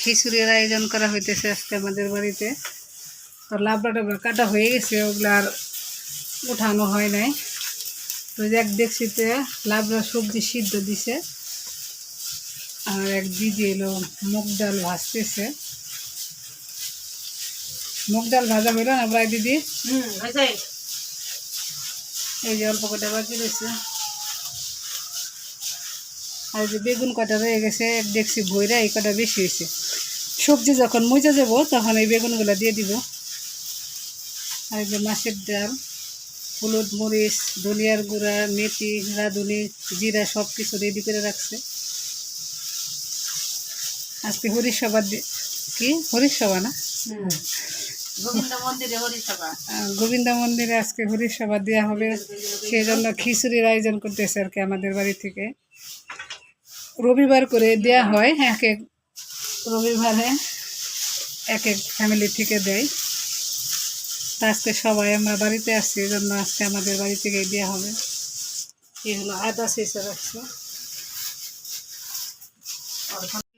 খিচুড়ির আয়োজন করা হইতেছে আজকে আমাদের বাড়িতে। তো লাবড়া টাবড়া কাটা হয়ে গেছে, ওগুলো আর উঠানো হয় নাই। তো এক দেখছিতে লাবড়া সবজি সিদ্ধ দিছে। আর এক দিদি এলো মুগ ডাল ভাজতেছে। মুগ ডাল ভাজা হইল না প্রায় দিদি? হুম এই যে অল্প কটা বাকি রয়েছে। আর যে বেগুন কটা রয়ে গেছে দেখছি ভইরা এই কটা বেশি হয়েছে। সবজি যখন মজা যাব তখন এই বেগুনগুলো দিয়ে দিব। আর যে মাছের ডাল হলুদ মরিচ ধনিয়ার গুঁড়া মেথি রাঁধুনি জিরা সব কিছু রেডি করে রাখছে। আজকে হরিসভা কি? হরিসভা না? গোবিন্দ মন্দিরে আজকে হরিসভা দেওয়া হবে। সেই জন্য খিচুড়ির আয়োজন করতেছে আর কি আমাদের বাড়ি থেকে। রবিবার করে দেয়া হয় এক এক রবিবারে এক এক ফ্যামিলি থেকে দেয়। তা আজকে সবাই আমরা বাড়িতে আসছি এই জন্য আজকে আমাদের বাড়ি থেকে দেওয়া হবে। এই হলো আদা শেষে রাখছে পারবে না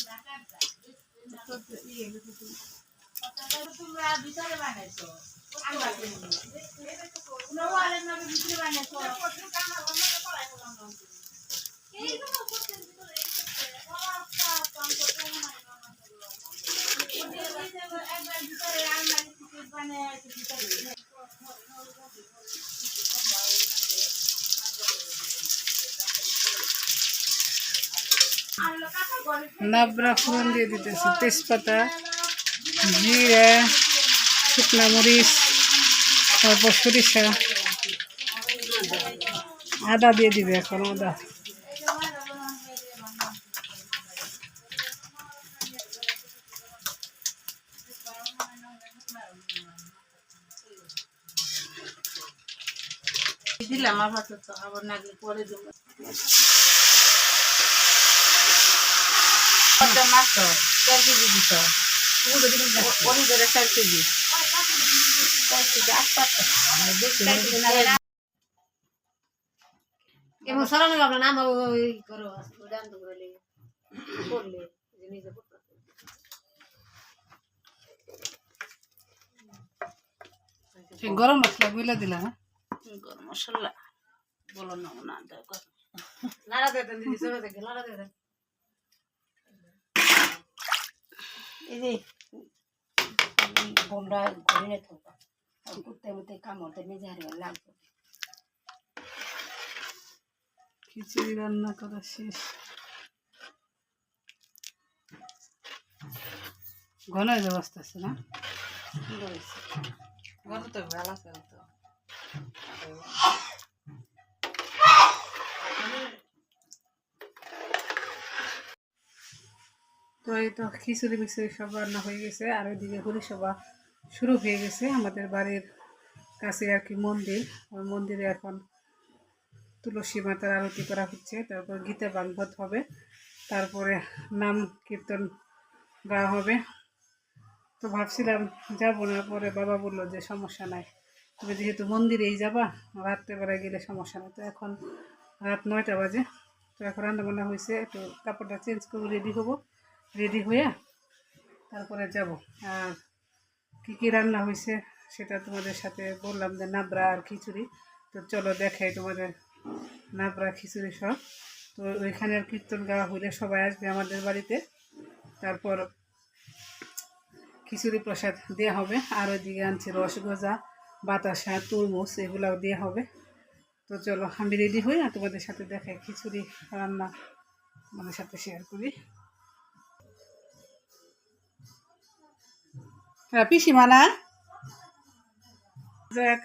হবে। চল মেলা দিছি ভিতরে রয়েছে কিছু জানি দারুণ নাবড়া ফোড়ন দিয়ে দিতেছি তেজপাতা জিরা শুকনা মরিচ তারপর সরিষা আদা দিয়ে দিবে এখন আদা দিলাম আপাতত আবার না দিলে পরে দেবো কত মাছ চার কেজি দিত। ওরি চার কেজি। এবং সরানো যাবে না করো উড়ান তো বলে করলে নিজে গরম মশলা দিলাম হ্যাঁ? গরম মশলা। বলো না না দেখো। নাড়া দেন দিদি সবাই দেখে নাড়া দেন। ঘুরে নে তো কুত্তে মুতে কামড়তে নিজে হারিয়ে লাগবে খিচুড়ি রান্না করা শেষ। ঘন আস্তে আস্তে না? গরম তো ভালো আছে তো। তো এই তো খিচুড়ি মিচুড়ি সব রান্না হয়ে গেছে, আর ওইদিকে হরিসভা শুরু হয়ে গেছে, আমাদের বাড়ির কাছে আর কি মন্দির। মন্দিরে এখন তুলসী মাতার আরতি করা হচ্ছে, তারপর গীতা বাগবত হবে, তারপরে নাম কীর্তন গাওয়া হবে। তো ভাবছিলাম যাব না, পরে বাবা বলল যে সমস্যা নাই। তুমি যেহেতু মন্দিরেই যাবা, রাত্রেবেলায় গেলে সমস্যা নেই। তো এখন রাত নয়টা বাজে, তো এখন রান্না বান্না হয়েছে, একটু কাপড়টা চেঞ্জ করে রেডি হব। রেডি হয়ে তারপরে যাব। আর কী কী রান্না হয়েছে সেটা তোমাদের সাথে বললাম যে নাবড়া আর খিচুড়ি। তো চলো দেখাই তোমাদের নাবড়া খিচুড়ি সব। তো ওইখানে আর কীর্তন গাওয়া হইলে সবাই আসবে আমাদের বাড়িতে। তারপর খিচুড়ি প্রসাদ দেওয়া হবে। আর ওইদিকে আনছে রসগজা, বাতাসা, তরমুজ, এগুলাও দেওয়া হবে। তো চলো আমি রেডি হই আর তোমাদের সাথে দেখাই খিচুড়ি রান্না তোমাদের সাথে শেয়ার করি। পিসিমা না? যাক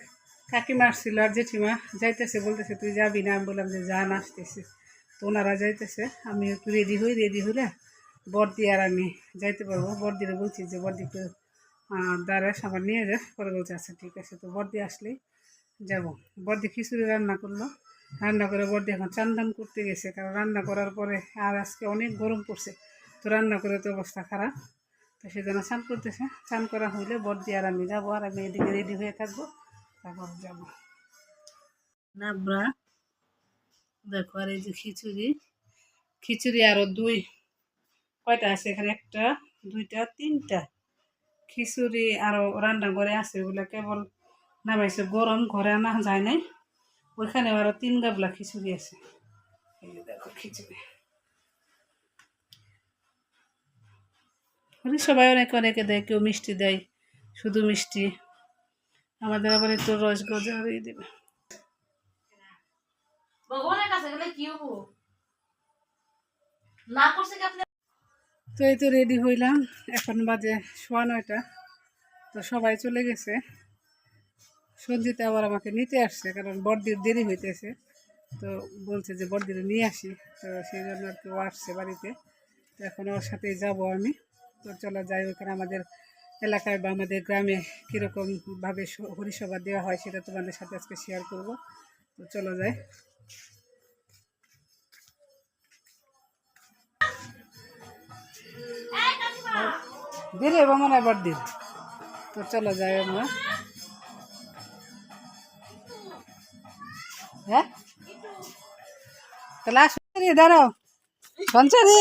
কাকিমা আসছিল আর জেঠিমা যাইতেছে, বলতেছে, তুই যাবি না? আমি বললাম যে যান আসতেছে। তো ওনারা যাইতেছে আমি একটু রেডি হই রেডি হলে বর্দি আর আমি যাইতে পারব। বর্দিরে বলছি যে বর্দি একটু দাঁড়াস আমার নিয়ে যা, পরে বলছে আচ্ছা ঠিক আছে। তো বর্দি আসলেই যাব। বর্দি খিচুড়ি রান্না করল। রান্না করে বর্দি এখন চান টান করতে গেছে। কারণ রান্না করার পরে আর আজকে অনেক গরম পড়ছে। তো রান্না করে তো অবস্থা খারাপ। তো সেজন্য স্নান করতেছে। স্নান করা হইলে বর্দি আর আমি যাব, আর আমি এদিকে রেডি হয়ে থাকব, তারপর যাব। নাবরা দেখো, আর এই যে খিচুড়ি খিচুড়ি আরও দুই, কয়টা আছে এখানে? একটা, দুইটা, তিনটা। খিচুড়ি আরও রান্না করে আছে, ওগুলো কেবল নামাইছে, গরম ঘরে আনা যায় নাই। ওইখানে আরও তিন গাবলা খিচুড়ি আছে। এই দেখো খিচুড়ি। ওই সবাই অনেক অনেকে দেয় কেউ মিষ্টি দেয় শুধু মিষ্টি। আমাদের আবার একটু রসগোজা দিয়ে দেবে। ভগবানের কাছে গেলে কি হব? না করছে কি আপনি? তো এই তো রেডি হইলাম এখন বাজে সোয়া নয়টা তো সবাই চলে গেছে। সঞ্জিতা আবার আমাকে নিতে আসছে কারণ বড়দির দেরি হইতেছে। তো বলছে যে বড়দিরে নিয়ে আসি তো সেই জন্য আর কেউ আসছে বাড়িতে। তো এখন ওর সাথেই যাব আমি। তো চলো যাই ওখানে আমাদের এলাকায় বা আমাদের গ্রামে কীরকমভাবে হরিসভা দেওয়া হয় সেটা তোমাদের সাথে আজকে শেয়ার করব। তো চলো যাই। দিলে এবং মনে হয় বড়দিন তো চলো যাই আমরা। হ্যাঁ? তাহলে আসো রে, দাঁড়াও। সঞ্চারি!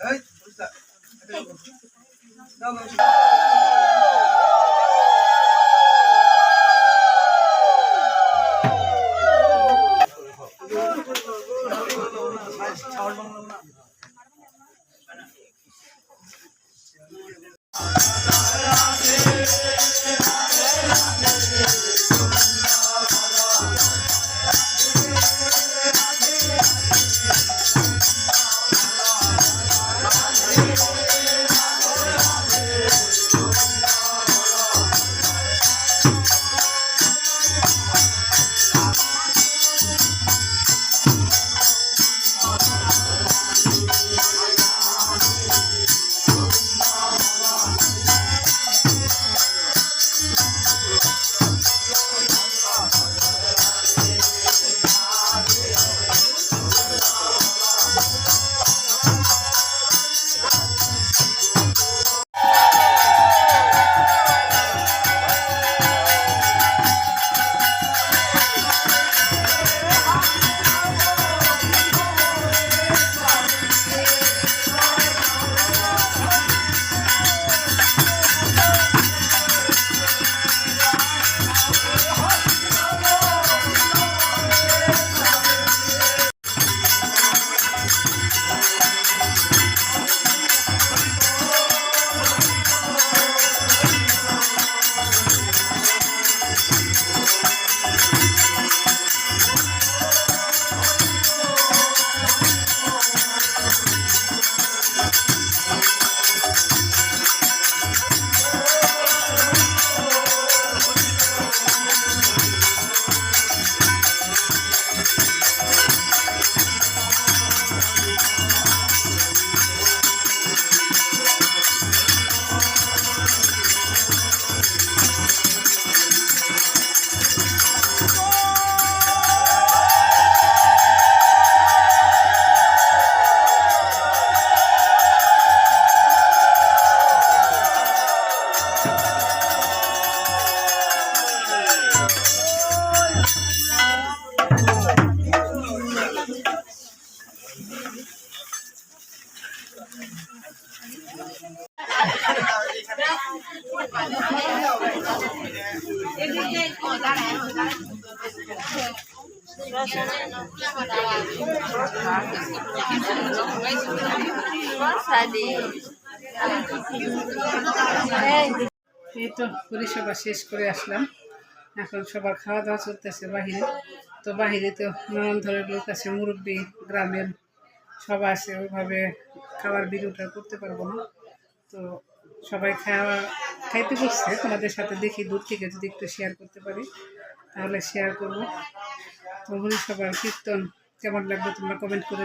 এই, এই তো পরিষেবা শেষ করে আসলাম। এখন সবার খাওয়া দাওয়া চলতেছে বাহিরে। তো বাহিরে তো নানান ধরনের লোক আছে, মুরব্বী, গ্রামের সবাই আছে, ওইভাবে খাবার ভিডিওটা করতে পারব না। তো সবাই খাওয়া খাইতে বসছে, তোমাদের সাথে দেখি দূর থেকে যদি একটু শেয়ার করতে পারি, তাহলে শেয়ার করব। তো সবার কীর্তন কেমন লাগবে তোমরা কমেন্ট করে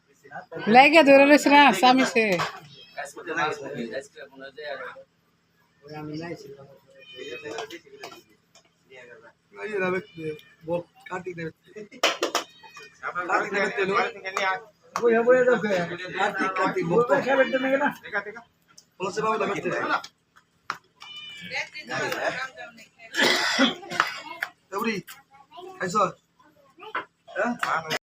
লাগে ধরে রয়েছে না স্বামী সে। খাইছ?